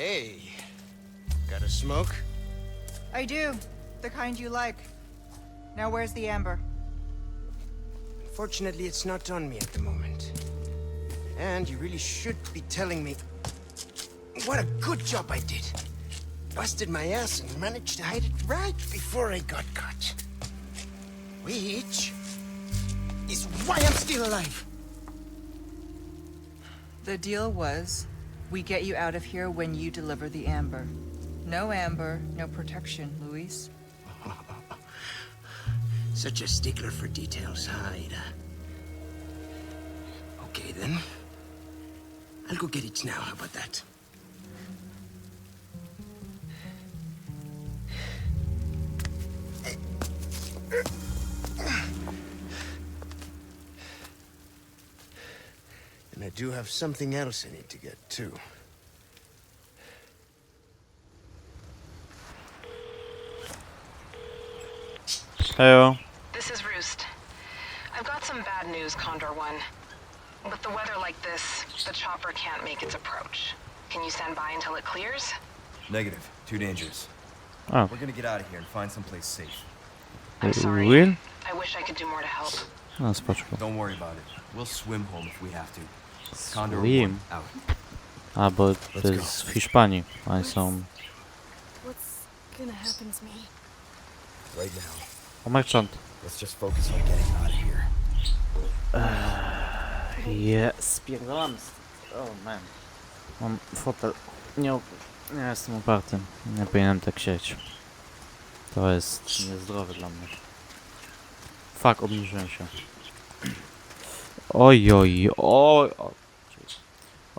Hey, got a smoke? I do. The kind you like. Now where's the amber? Unfortunately, it's not on me at the moment. And you really should be telling me what a good job I did. Busted my ass and managed to hide it right before I got caught. Which is why I'm still alive. The deal was we get you out of here when you deliver the amber. No amber, no protection, Luis. Such a stickler for details, huh? Okay, then. I'll go get it now. How about that? Uh, uh, I do have something else I need to get, too. Hejo. This is Roost. I've got some bad news, Condor One. With the weather like this, the chopper can't make its approach. Can you stand by until it clears? Negative. Too dangerous. Oh. We're gonna get out of here and find someplace safe. I'm sorry. Will? I wish I could do more to help. No, spoczko. Don't worry about it. We'll swim home if we have to. Out. A, bo to jest w Hiszpanii. Oni są... O, merchant. let's just focus on getting out of here. Je, spierdalam stąd. O, man. Mam fotel. Nie, nie jestem oparty. Nie powinienem tak siedzieć. To jest niezdrowe dla mnie. Fuck, obniżyłem się. Oj, oj, oj,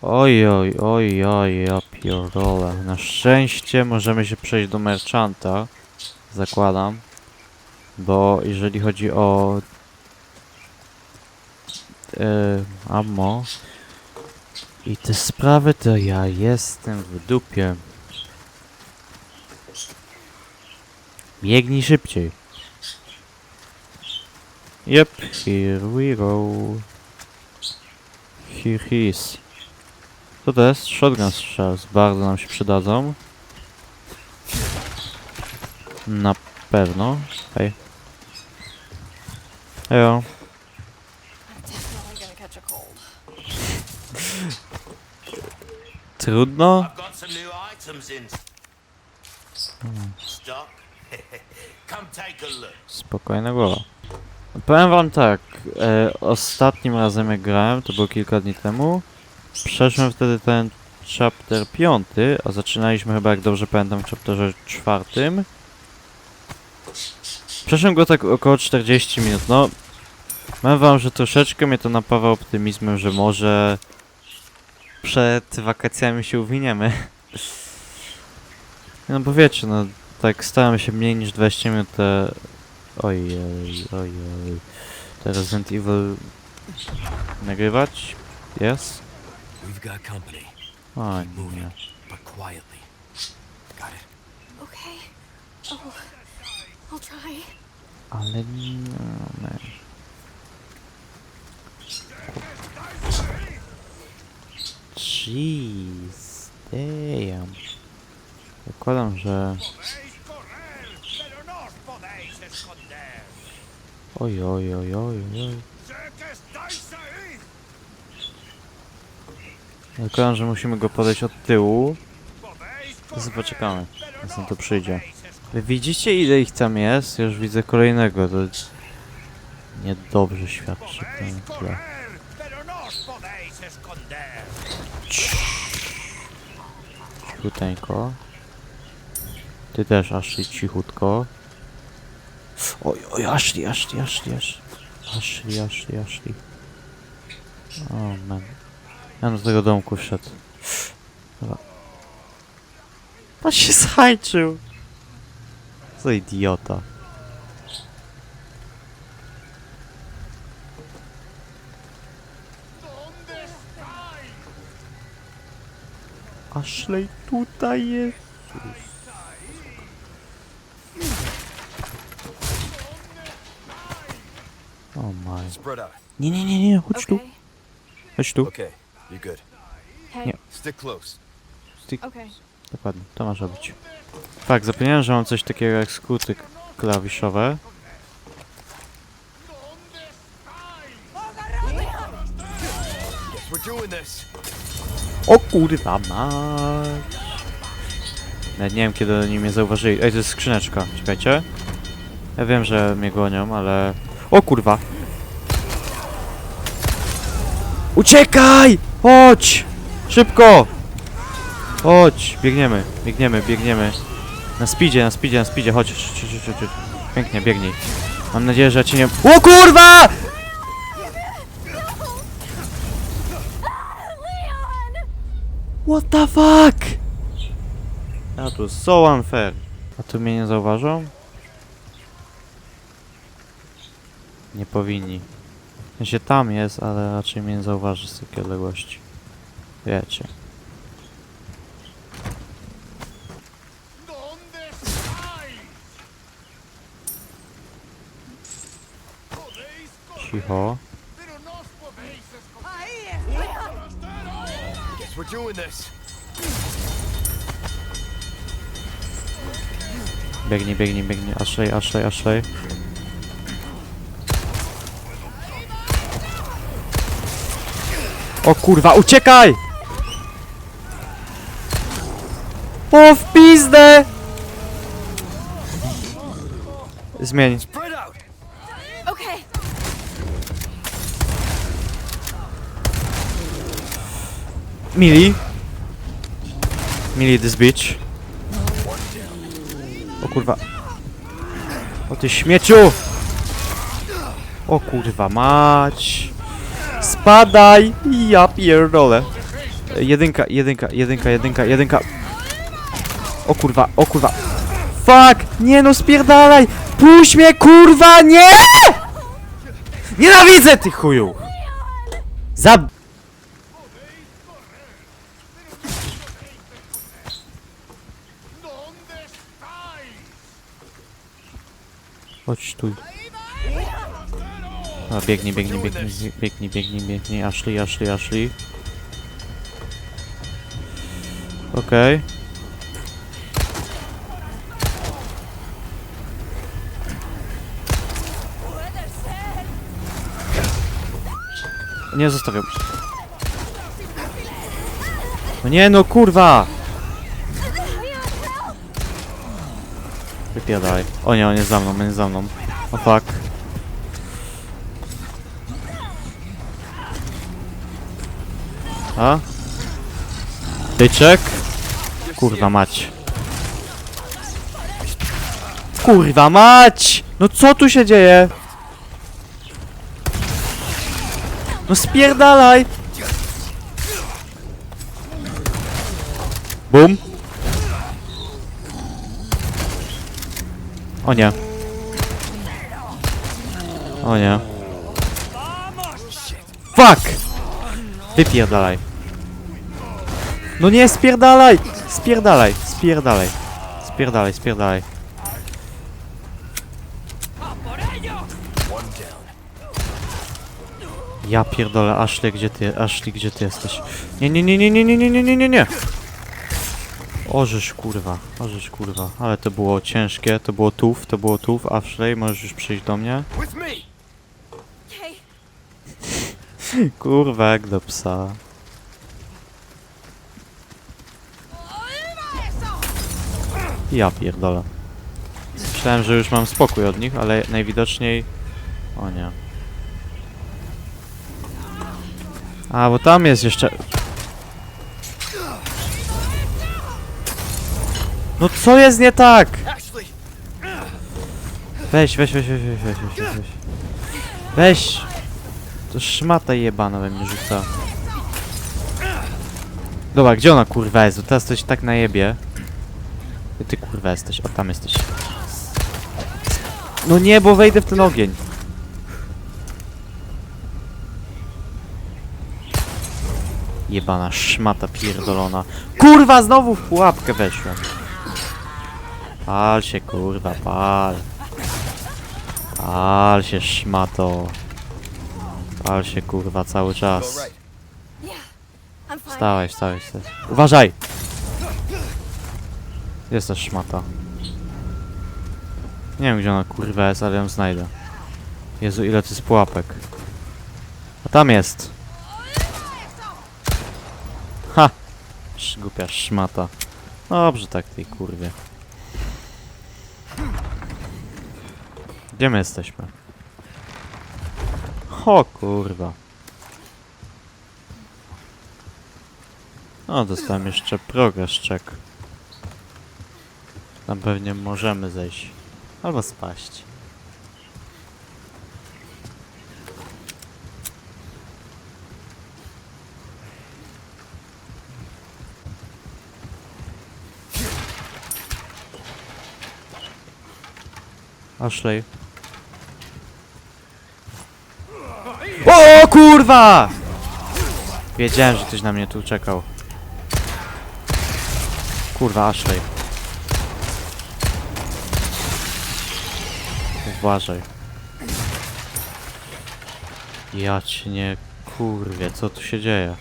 oj. Oj, oj, oj, ja pierdolę. Na szczęście możemy się przejść do merchanta. Zakładam. Bo jeżeli chodzi o e, ammo i te sprawy, to ja jestem w dupie. Biegnij szybciej. Yep, here we go. Here he is. Co to jest? Shotgun shells. Bardzo nam się przydadzą. Na pewno. Hej. Hejo. Trudno? Spokojna głowa. Powiem wam tak, e, ostatnim razem jak grałem, to było kilka dni temu, przeszłem wtedy ten chapter piąty, a zaczynaliśmy chyba, jak dobrze pamiętam, w chapterze czwartym. Przeszłem go tak około 40 minut, no. Powiem wam, że troszeczkę mnie to napawa optymizmem, że może przed wakacjami się uwiniemy. No bo wiecie, no tak staramy się mniej niż 20 minut te... Oj, oj, oj, oj. Te Resident Evil nagrywać? Jest? We've got company, O Keep moving. nie. but quietly. Got it. Okay. Oh, I'll try. Ale nie... no, man. Jeez, damn. Zakładam, że... pero no os podéis esconder. Oj, oj, oj, oj, oj. Zakładam, że musimy go podejść od tyłu. Correr, sobie poczekamy, aż on tu przyjdzie. Wy widzicie ile ich tam jest? Już widzę kolejnego, to... Niedobrze świadczy ten. Cichuteńko. Ty też, Ashley, cichutko. Oj, oj, Ashley, Ashley, Ashley, Ashley. Ashley, Ashley, Ashley. O, man. Ja do tego domku wszedł. Dobra. On się zhajczył. Co idiota. Ashley tutaj jest. O my. Spread out. Nie, nie, nie, nie, chodź tu. Chodź tu. Okay, you're good. Stick close. Stick. Okay. Dokładnie, to może być. Tak, zapomniałem, że mam coś takiego jak skróty k- klawiszowe. O kurwa mać. Nawet nie wiem kiedy oni mnie zauważyli. Ej, to jest skrzyneczka, czekajcie. Ja wiem, że mnie gonią, ale... O kurwa! Uciekaj! Chodź! Szybko! Chodź! Biegniemy, biegniemy, biegniemy. Na speedzie, na speedzie, na speedzie, chodź. Pięknie, biegnij. Mam nadzieję, że ja nie... O kurwa! What the fuck? That was so unfair. A tu mnie nie zauważą? Nie powinni sensie tam jest, ale raczej mnie nie zauważy z takiej odległości. Wiecie. Cicho. Biegnij, biegnij, biegnij. Aszej, aszej, aszej. O kurwa, uciekaj! O w pizdę! Zmień. Mili. Mili this bitch. O kurwa. O ty śmieciu! O kurwa mać. Spadaj! Ja pierdolę. Jedynka, jedynka, jedynka, jedynka, jedynka. O kurwa, o kurwa. Fuck! Nie no, spierdalaj! Puść mnie, kurwa, nie! Nienawidzę tych chujów! Zab... Chodź tu. A, biegnij, biegnij, biegnij, biegnij, biegnij, biegnij, Ashley, Ashley, Ashley. Okej. Nie zostawiam. No nie no, kurwa! Wypiadaj. O nie, on jest za mną, on jest za mną. O fuck. A? Tyczek? Kurwa mać. Kurwa mać! No co tu się dzieje? No spierdalaj! Bum. O nie. O nie. Fuck! Wypierdalaj. No nie, spierdalaj! Spierdalaj, spierdalaj. Spierdalaj, spierdalaj. Ja pierdolę, Ashley, gdzie ty, Ashley, gdzie ty jesteś? Nie, nie, nie, nie, nie, nie, nie, nie, nie, nie, nie. Orzesz kurwa, orzesz kurwa. Ale to było ciężkie, to było tuf, to było tuf. Ashley, możesz już przyjść do mnie? Kurwa, jak do psa. Ja pierdolę. Myślałem, że już mam spokój od nich, ale najwidoczniej... O nie. A, bo tam jest jeszcze... No co jest nie tak? Weź, weź, weź, weź, weź, weź, weź, weź. Weź! To szmata jebana we mnie rzuca. Dobra, gdzie ona kurwa jest? Teraz coś tak najebie. Ty kurwa jesteś? O, tam jesteś. No nie, bo wejdę w ten ogień. Jebana szmata pierdolona. Kurwa, znowu w pułapkę weszłem. Pal się kurwa, pal. Pal się szmato. Pal się kurwa cały czas. Wstałeś, wstałeś, wstałeś. Uważaj! Jest ta szmata. Nie wiem gdzie ona kurwa jest, ale ją znajdę. Jezu, ile to jest pułapek. A tam jest! Ha! Głupia szmata. Dobrze tak tej kurwie. Gdzie my jesteśmy? O kurwa. O, dostałem jeszcze progress check. Tam pewnie możemy zejść. Albo spaść. Ashley. O kurwa! Wiedziałem, że ktoś na mnie tu czekał. Kurwa, Ashley. Uważaj. Ja ci nie kurwie, co tu się dzieje?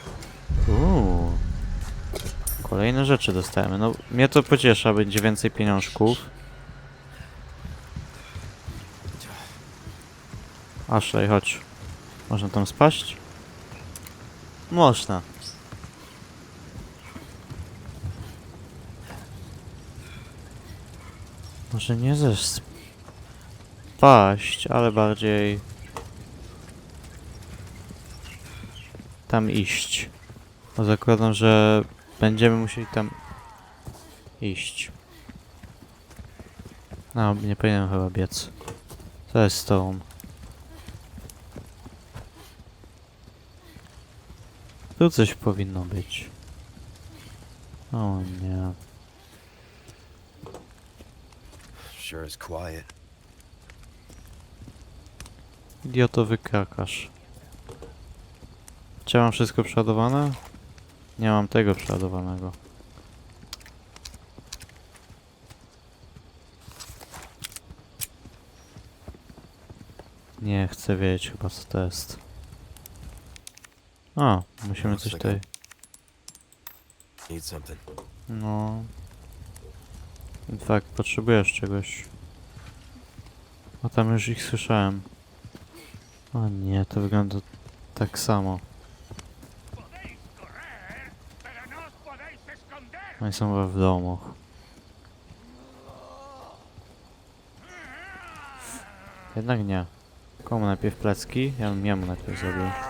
Uuu. Kolejne rzeczy dostajemy. No, mnie to pociesza, będzie więcej pieniążków. Ashley, chodź. Można tam spaść? Można. Może nie ze spaść, ale bardziej tam iść. Bo zakładam, że będziemy musieli tam iść. No, nie powinienem chyba biec. Co jest z tobą? Tu coś powinno być. O nie. Sure is quiet. Idiotowy krakarz. Czy mam wszystko przeładowane? Nie mam tego przeładowanego. Nie chcę wiedzieć chyba co to jest. A, musimy coś tutaj... Need something. No. Tak, potrzebujesz czegoś. A tam już ich słyszałem. O nie, to wygląda tak samo. Oni są w domu. Jednak nie. Komu najpierw plecki? Ja bym najpierw zrobił.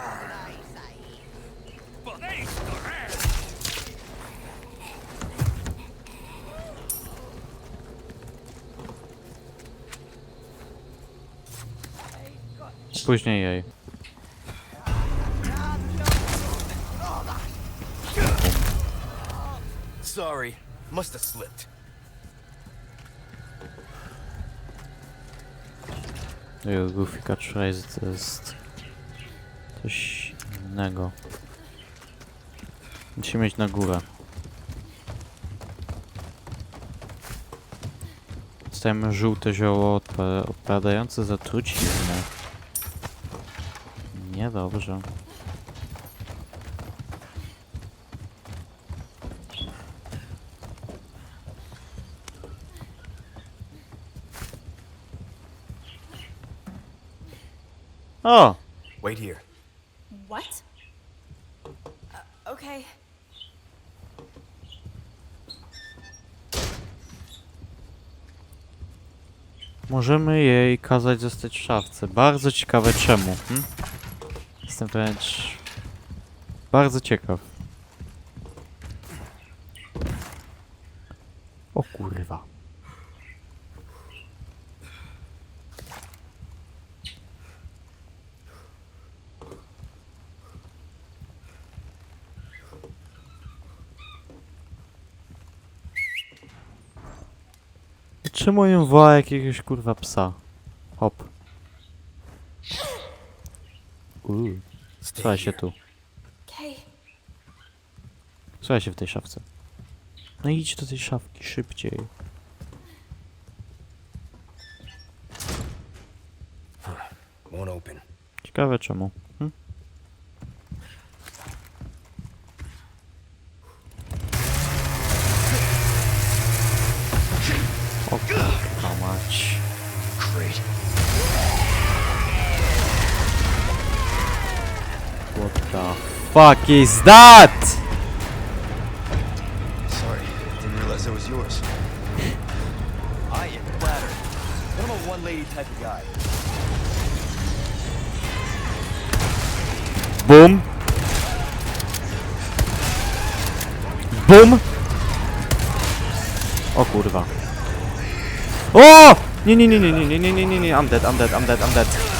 Później jej. Sorry. Must have slipped. Jego goofy catchphrase to jest... Coś innego. Musimy iść na górę. Dostajemy żółte zioło odpa odpadające za truciznę. Niedobrze. O! Wait here. What? Uh, okay. Możemy jej kazać zostać w szafce. Bardzo ciekawe czemu. Hm? Jestem wręcz... Bardzo ciekaw. O kurwa. Czemu ją woła jakiegoś kurwa psa? Słuchaj się tu. Słuchaj się w tej szafce. No idź do tej szafki szybciej. Ciekawe czemu. Hm? The fuck is that? Sorry, didn't realize that was yours. I am flattered. I'm a one-lady type of guy. Boom. Boom. Oh, o kurwa. O! Oh! Nie, nie, nie, nie, nie, nie, nie, nie, nie, nie, I'm dead, I'm dead, I'm dead, I'm dead.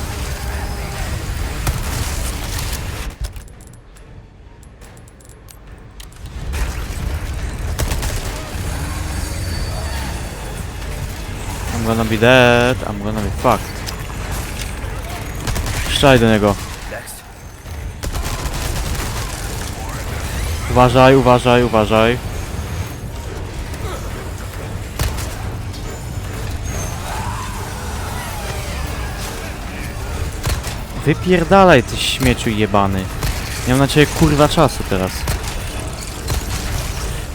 be dead, I'm gonna be fucked. Strzelaj do niego. Uważaj, uważaj, uważaj. Wypierdalaj ty śmieciu jebany. Nie mam na ciebie kurwa czasu teraz.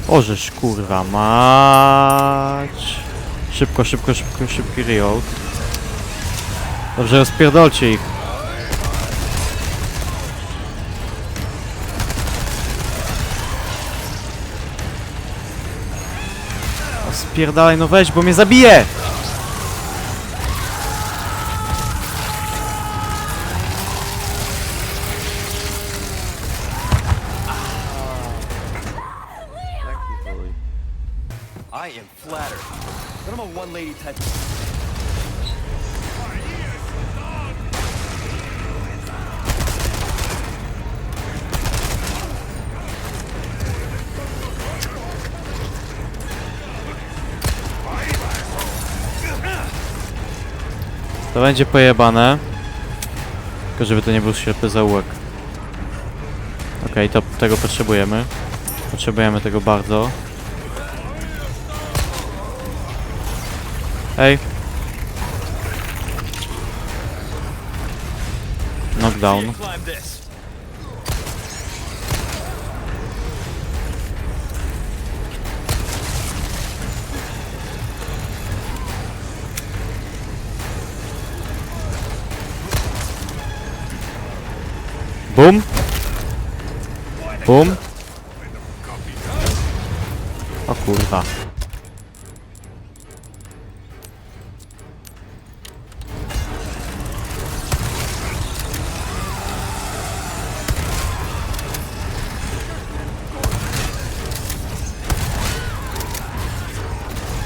Ożeż kurwa mać. Szybko, szybko, szybko, szybki reload. Dobrze, rozpierdolcie ich. Spierdalaj, no weź, bo mnie zabije! To będzie pojebane. Tylko żeby to nie był ślepy zaułek. Okej, to tego potrzebujemy. Potrzebujemy tego bardzo. Ej. Knockdown. 모른다.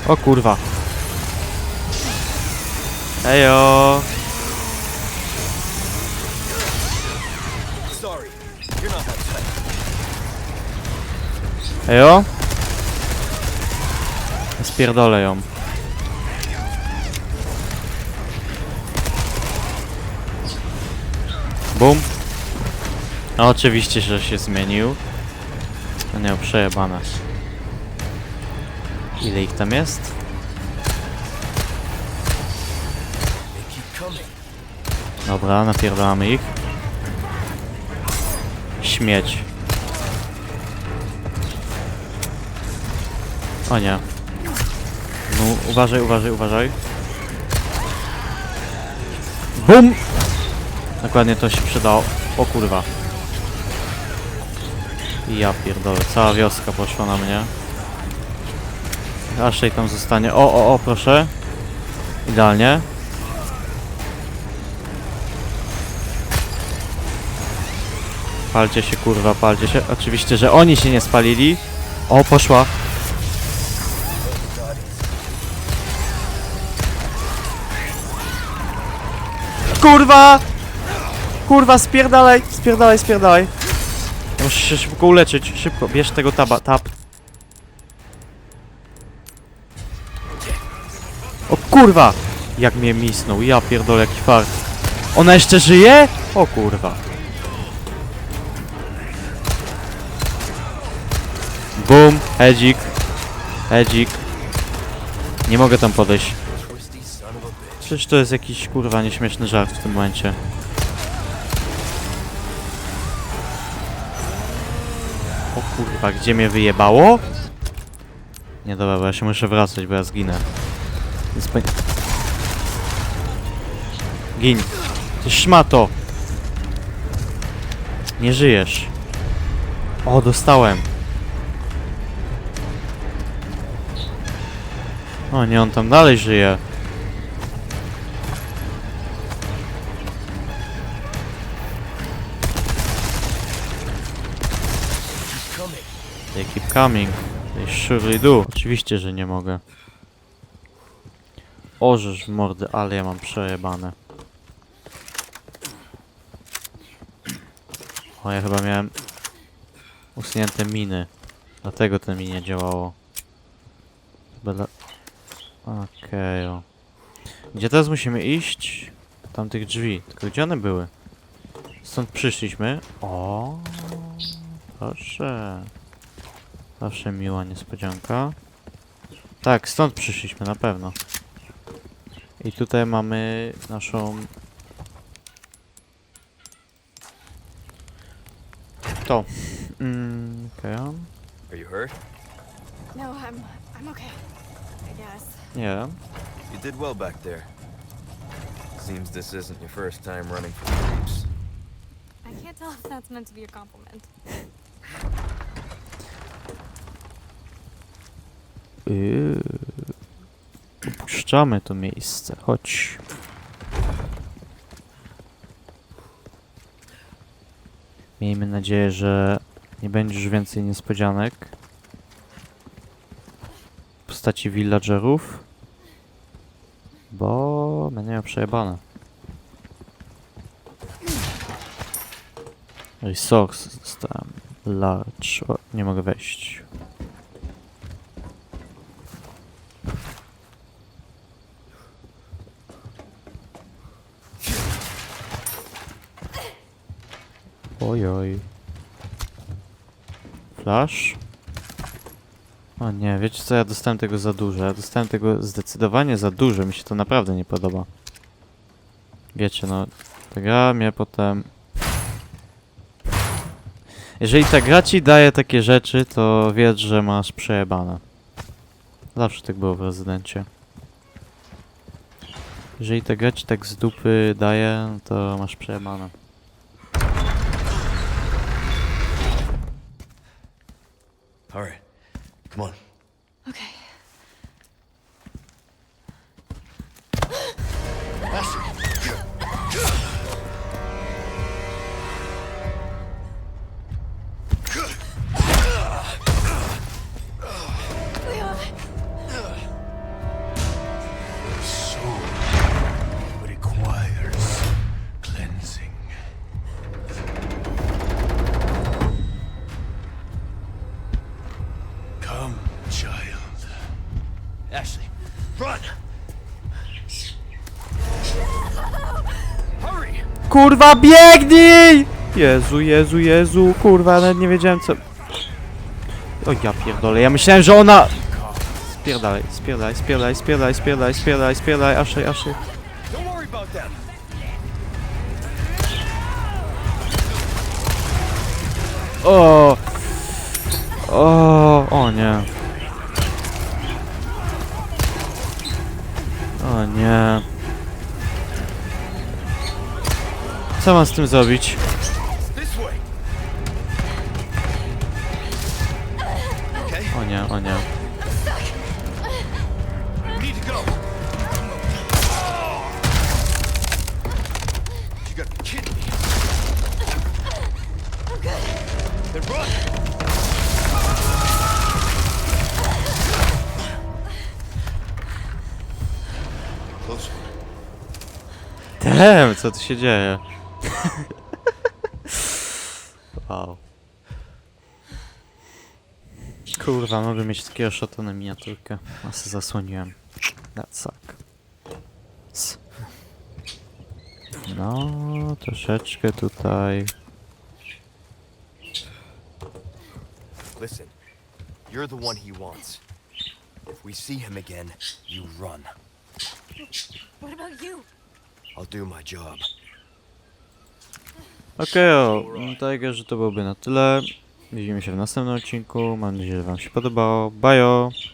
O kurwa. Ejo. Ejo. Spierdolę ją. Bum. No oczywiście, że się zmienił. Nie, przejebane. Ile ich tam jest? Dobra, napierdalamy ich. Śmieć. O nie. No, uważaj, uważaj, uważaj. BUM! Dokładnie to się przydało. O kurwa. Ja pierdolę, cała wioska poszła na mnie. Jej tam zostanie. O, o, o, proszę. Idealnie. Palcie się, kurwa, palcie się. Oczywiście, że oni się nie spalili. O, poszła. Kurwa! Kurwa, spierdalaj, spierdalaj, spierdalaj. Ja muszę się szybko uleczyć. Szybko, bierz tego taba, tab. kurwa! Jak mnie misnął, ja pierdolę jaki fart. Ona jeszcze żyje? O kurwa. Bum, hedzik. Hedzik. Nie mogę tam podejść. Przecież to jest jakiś kurwa nieśmieszny żart w tym momencie. O kurwa, gdzie mnie wyjebało? Nie dobra, bo ja się muszę wracać, bo ja zginę. Więc pe... Gin. Ty szmato! Nie żyjesz. O, dostałem. O nie, on tam dalej żyje. Coming. They surely do. Oczywiście, że nie mogę. Orzesz w mordy, ale ja mam przejebane. O, ja chyba miałem usunięte miny. Dlatego to mi nie działało. Dla... Okej, o. Gdzie teraz musimy iść? Tamtych drzwi. Tylko gdzie one były? Stąd przyszliśmy. O, proszę. Zawsze miła niespodzianka. Tak, stąd przyszliśmy na pewno. I tutaj mamy naszą... To. Mm, okej. Are you hurt? No, I'm I'm okay. I guess. Nie. You did well back there. Seems this isn't your first time running from creeps. I can't tell if that's meant to be a compliment. Yy. Opuszczamy to miejsce. Chodź. Miejmy nadzieję, że nie będzie już więcej niespodzianek. W postaci villagerów. Bo będę miał przejebane. Resource system. Large. O, nie mogę wejść. Oj, oj. Flash? O nie, wiecie co, ja dostałem tego za dużo. Ja dostałem tego zdecydowanie za dużo. Mi się to naprawdę nie podoba. Wiecie, no, ta gra mnie potem... Jeżeli ta gra ci daje takie rzeczy, to wiedz, że masz przejebane. Zawsze tak było w rezydencie. Jeżeli ta gra ci tak z dupy daje, to masz przejebane. All right, come on. Kurwa, biegnij! Jezu, Jezu, Jezu, kurwa, nawet nie wiedziałem co... O ja pierdolę, ja myślałem, że ona... Spierdalaj, spierdalaj, spierdalaj, spierdalaj, spierdalaj, spierdalaj, spierdalaj, aszej, aszej. O! O, o nie. O nie. Co mam z tym zrobić? O nie, o nie. Damn, co tu się dzieje? wow. Kurwa, mogę mieć takiego shota na miniaturkę. A se zasłoniłem. That suck. No, troszeczkę tutaj. Listen, you're the one he wants. If we see him again, you run. What about you? I'll do my job. Okej, o, tak, że to byłoby na tyle. Widzimy się w następnym odcinku. Mam nadzieję, że Wam się podobało. Bajo!